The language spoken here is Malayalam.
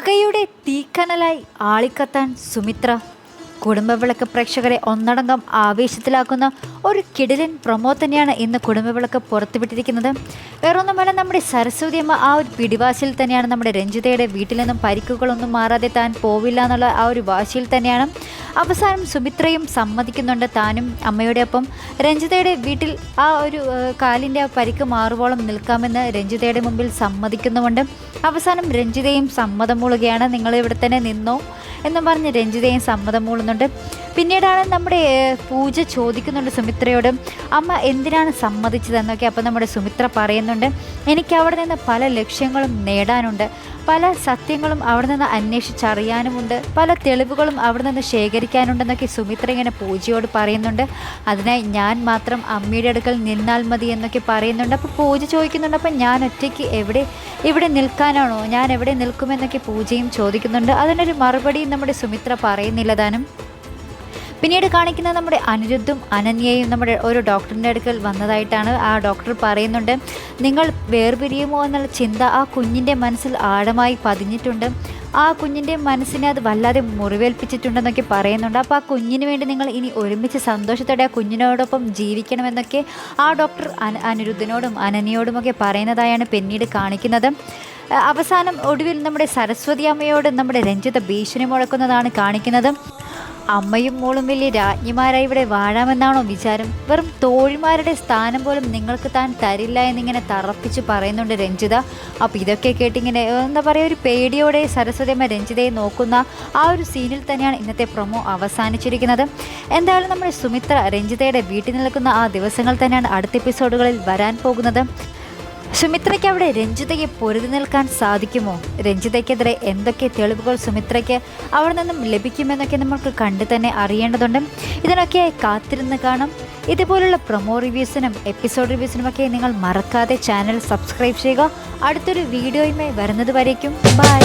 പകയുടെ തീക്കനലായി ആളിക്കത്താൻ സുമിത്ര കുടുംബവിളക്ക് പ്രേക്ഷകരെ ഒന്നടങ്കം ആവേശത്തിലാക്കുന്ന ഒരു കിടിലൻ പ്രൊമോ തന്നെയാണ് ഇന്ന് കുടുംബവിളക്ക് പുറത്തുവിട്ടിരിക്കുന്നത്. വേറൊന്നുമല്ല നമ്മുടെ സരസ്വതി അമ്മ ആ ഒരു പിടിവാശിയിൽ തന്നെയാണ് നമ്മുടെ രഞ്ജിതയുടെ വീട്ടിൽ നിന്നും പരിക്കുകളൊന്നും മാറാതെ താൻ പോവില്ല എന്നുള്ള ആ ഒരു വാശിയിൽ തന്നെയാണ്. അവസാനം സുമിത്രയും സമ്മതിക്കുന്നുണ്ട് താനും അമ്മയുടെ ഒപ്പം. രഞ്ജിതയുടെ വീട്ടിൽ ആ ഒരു കാലിന്റെ പരിക്ക് മാറുവോളം നിൽക്കാമെന്ന് രഞ്ജിതയുടെ മുമ്പിൽ സമ്മതിക്കുന്നുമുണ്ട്. അവസാനം രഞ്ജിതയും സമ്മതം മൂളുകയാണ് നിങ്ങൾ ഇവിടെ തന്നെ നിന്നോ? എന്നും പറഞ്ഞ് രഞ്ജിതയും സമ്മതം മൂളുന്നുണ്ട് പിന്നീടാണ് നമ്മുടെ പൂജ ചോദിക്കുന്നുണ്ട് സുമിത്രയോട്. അമ്മ എന്തിനാണ് സമ്മതിച്ചതെന്നൊക്കെ അപ്പോൾ നമ്മുടെ സുമിത്ര പറയുന്നുണ്ട്. എനിക്ക് അവിടെ നിന്ന് പല ലക്ഷ്യങ്ങളും നേടാനുണ്ട്. പല സത്യങ്ങളും അവിടെ നിന്ന് അന്വേഷിച്ചറിയാനുമുണ്ട്. പല തെളിവുകളും അവിടെ നിന്ന് ശേഖരിക്കാനുണ്ടെന്നൊക്കെ സുമിത്ര ഇങ്ങനെ പൂജയോട് പറയുന്നുണ്ട്. അതിനായി ഞാൻ മാത്രം അമ്മയുടെ അടുക്കൽ നിന്നാൽ മതി എന്നൊക്കെ പറയുന്നുണ്ട്. അപ്പോൾ പൂജ ചോദിക്കുന്നുണ്ട് അപ്പം ഞാൻ ഒറ്റയ്ക്ക് എവിടെ ഇവിടെ നിൽക്കാനാണോ? ഞാൻ എവിടെ നിൽക്കുമെന്നൊക്കെ പൂജയും ചോദിക്കുന്നുണ്ട്. അതിനൊരു മറുപടിയും നമ്മുടെ സുമിത്ര പറയുന്നില്ല താനും. പിന്നീട് കാണിക്കുന്നത് നമ്മുടെ അനിരുദ്ധും അനന്യയും നമ്മുടെ ഒരു ഡോക്ടറിന്റെ അടുക്കൽ വന്നതായിട്ടാണ് ആ ഡോക്ടർ പറയുന്നുണ്ട്. നിങ്ങൾ വേർപിരിയുമോ എന്നുള്ള ചിന്ത ആ കുഞ്ഞിന്റെ മനസ്സിൽ ആഴമായി പതിഞ്ഞിട്ടുണ്ട്. ആ കുഞ്ഞിന്റെ മനസ്സിനെ അത് വല്ലാതെ മുറിവേൽപ്പിച്ചിട്ടുണ്ടെന്നൊക്കെ പറയുന്നുണ്ട്. അപ്പോൾ ആ കുഞ്ഞിന് വേണ്ടി നിങ്ങൾ ഇനി ഒരുമിച്ച് സന്തോഷത്തോടെ ആ കുഞ്ഞിനോടൊപ്പം ജീവിക്കണമെന്നൊക്കെ ആ ഡോക്ടർ അന അനിരുദ്ധനോടും അനനിയോടുമൊക്കെ പറയുന്നതായാണ് പിന്നീട് കാണിക്കുന്നത്. അവസാനം ഒടുവിൽ നമ്മുടെ സരസ്വതി അമ്മയോട് നമ്മുടെ രഞ്ജിത ഭീഷണി മുഴക്കുന്നതാണ് കാണിക്കുന്നത്. അമ്മയും മോളും വലിയ രാജ്ഞിമാരായി ഇവിടെ വാഴാമെന്നാണോ വിചാരം? വെറും തോഴിമാരുടെ സ്ഥാനം പോലും നിങ്ങൾക്ക് താൻ തരില്ല എന്നിങ്ങനെ തറപ്പിച്ച് പറയുന്നുണ്ട് രഞ്ജിത. അപ്പോൾ ഇതൊക്കെ കേട്ടിങ്ങനെ എന്താ പറയുക ഒരു പേടിയോടെ സരസ്വതിയമ്മ രഞ്ജിതയെ നോക്കുന്ന ആ ഒരു സീനിൽ തന്നെയാണ് ഇന്നത്തെ പ്രൊമോ അവസാനിച്ചിരിക്കുന്നത്. എന്തായാലും നമ്മുടെ സുമിത്ര രഞ്ജിതയുടെ വീട്ടിൽ നിൽക്കുന്ന ആ ദിവസങ്ങൾ തന്നെയാണ് അടുത്ത എപ്പിസോഡുകളിൽ വരാൻ പോകുന്നത്. സുമിത്രയ്ക്ക് അവിടെ രഞ്ജിതയെ പൊരുതി നിൽക്കാൻ സാധിക്കുമോ? രഞ്ജിതയ്ക്കെതിരെ എന്തൊക്കെ തെളിവുകൾ സുമിത്രയ്ക്ക് അവിടെ നിന്നും ലഭിക്കുമെന്നൊക്കെ നമ്മൾക്ക് കണ്ടു തന്നെ അറിയേണ്ടതുണ്ട്. ഇതിനൊക്കെ കാത്തിരുന്ന് കാണാം. ഇതുപോലുള്ള പ്രൊമോ റിവ്യൂസിനും എപ്പിസോഡ് റിവ്യൂസിനുമൊക്കെ നിങ്ങൾ മറക്കാതെ ചാനൽ സബ്സ്ക്രൈബ് ചെയ്യുക. അടുത്തൊരു വീഡിയോയുമായി വരുന്നത് വരേക്കും. ബൈ.